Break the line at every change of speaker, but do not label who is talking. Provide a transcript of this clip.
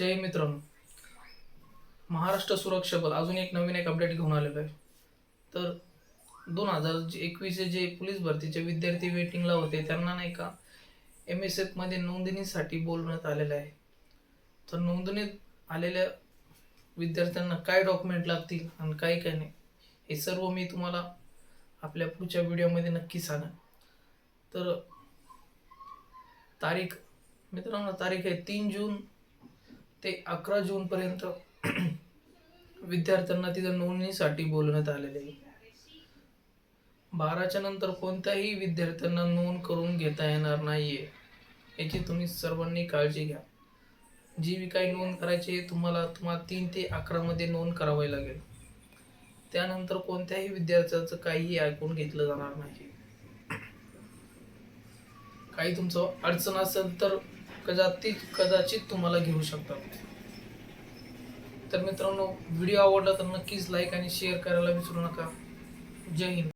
जय मित्रांनो महाराष्ट्र सुरक्षा बल अजून एक नवीन एक अपडेट घेऊन आलेलो आहे. तर दोन हजार एकवीसचे जे पोलीस भरतीचे विद्यार्थी वेटिंगला होते त्यांना नाही का एम एस एफमध्ये नोंदणीसाठी बोलवण्यात आलेलं आहे. तर नोंदणीत आलेल्या विद्यार्थ्यांना काय डॉक्युमेंट लागतील आणि काय काय नाही हे सर्व मी तुम्हाला आपल्या पुढच्या व्हिडिओमध्ये नक्की सांगा तर तारीख मित्रांनो तारीख आहे तीन जून ते अकरा जूनपर्यंत विद्यार्थ्यांना तिथं नोंदणीसाठी बोलवण्यात आलेले आहे. बाराच्या नंतर कोणत्याही विद्यार्थ्यांना नोंद करून घेता येणार नाहीये याची तुम्ही सर्वांनी काळजी घ्या. जी बी काही नोंद करायची आहे तुम्हाला तुम्हाला तीन ते अकरामध्ये नोंद करावी लागेल. त्यानंतर कोणत्याही विद्यार्थ्याचं काहीही ऐकून घेतलं जाणार नाही. काही तुमचं अडचण असेल तर कदाचित कदाचित तुम्हाला घेऊ शकतात तर मित्रांनो व्हिडिओ आवडला तर नक्कीच लाईक आणि शेअर करायला विसरू नका. जय हिंद.